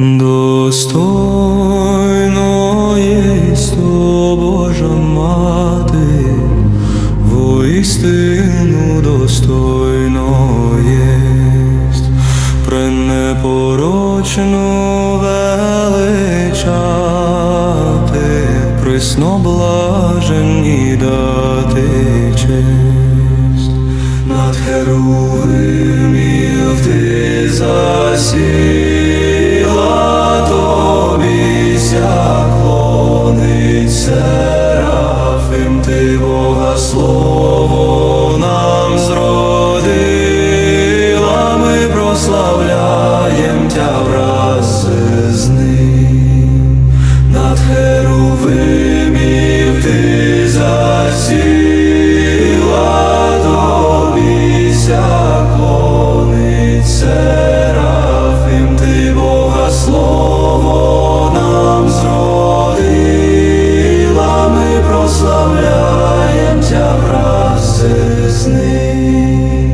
Достойно єсть о Божа мати, воістину достойно єсть, пренепорочну величати, присноблаженні дати честь. Над херувимів ти засів, Серафим, ти Бога слово нам зродила, ми прославляєм тя, брат. Jesus' name.